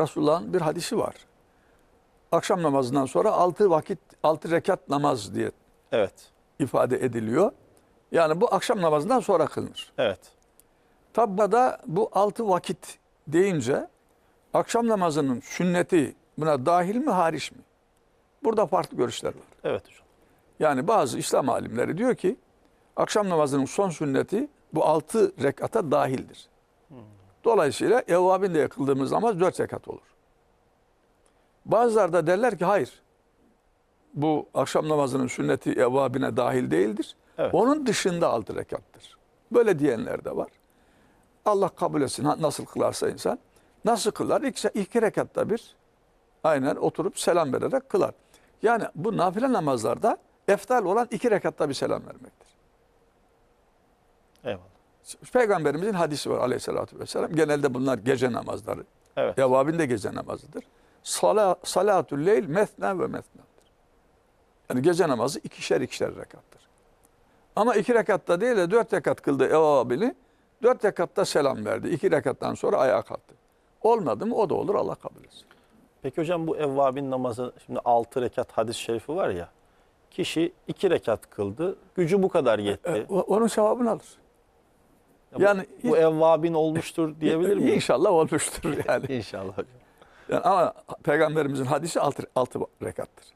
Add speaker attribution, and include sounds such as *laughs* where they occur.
Speaker 1: Resulullah'ın bir hadisi var. Akşam namazından sonra altı vakit, altı rekat namaz diye
Speaker 2: Evet.
Speaker 1: ifade ediliyor. Yani bu akşam namazından sonra kılınır.
Speaker 2: Evet.
Speaker 1: Tabi da bu altı vakit deyince akşam namazının sünneti buna dahil mi hariç mi? Burada farklı görüşler var.
Speaker 2: Evet hocam.
Speaker 1: Yani bazı İslam alimleri diyor ki akşam namazının son sünneti bu altı rekata dahildir. Dolayısıyla evvabinde kıldığımız namaz dört rekat olur. Bazıları da derler ki hayır. Bu akşam namazının sünneti evvabine dahil değildir.
Speaker 2: Evet.
Speaker 1: Onun dışında altı rekattır. Böyle diyenler de var. Allah kabul etsin nasıl kılarsa insan. Nasıl kılar? İki, iki rekatta bir aynen oturup selam vererek kılar. Yani bu nafile namazlarda eftal olan iki rekatta bir selam vermektir.
Speaker 2: Eyvallah.
Speaker 1: Peygamberimizin hadisi var aleyhissalatü vesselam. Genelde bunlar gece namazları.
Speaker 2: Evet.
Speaker 1: Evvabin de gece namazıdır. Sala, salatül leyl mesna ve mesnadır. Yani gece namazı ikişer ikişer rekattır. Ama iki rekatta değil de dört rekat kıldı evvabini. Dört rekatta selam verdi. İki rekattan sonra ayağa kalktı. Olmadı mı o da olur Allah kabul etsin.
Speaker 2: Peki hocam bu evvabin namazı şimdi 6 rekat hadis-i şerifi var ya. Kişi 2 rekat kıldı. Gücü bu kadar yetti.
Speaker 1: E, o- onun sevabını alır.
Speaker 2: Ya
Speaker 1: yani
Speaker 2: bu evvabin olmuştur *laughs* diyebilir miyim?
Speaker 1: İnşallah olmuştur yani.
Speaker 2: İnşallah
Speaker 1: yani ama Peygamberimizin hadisi altı, altı rekattır.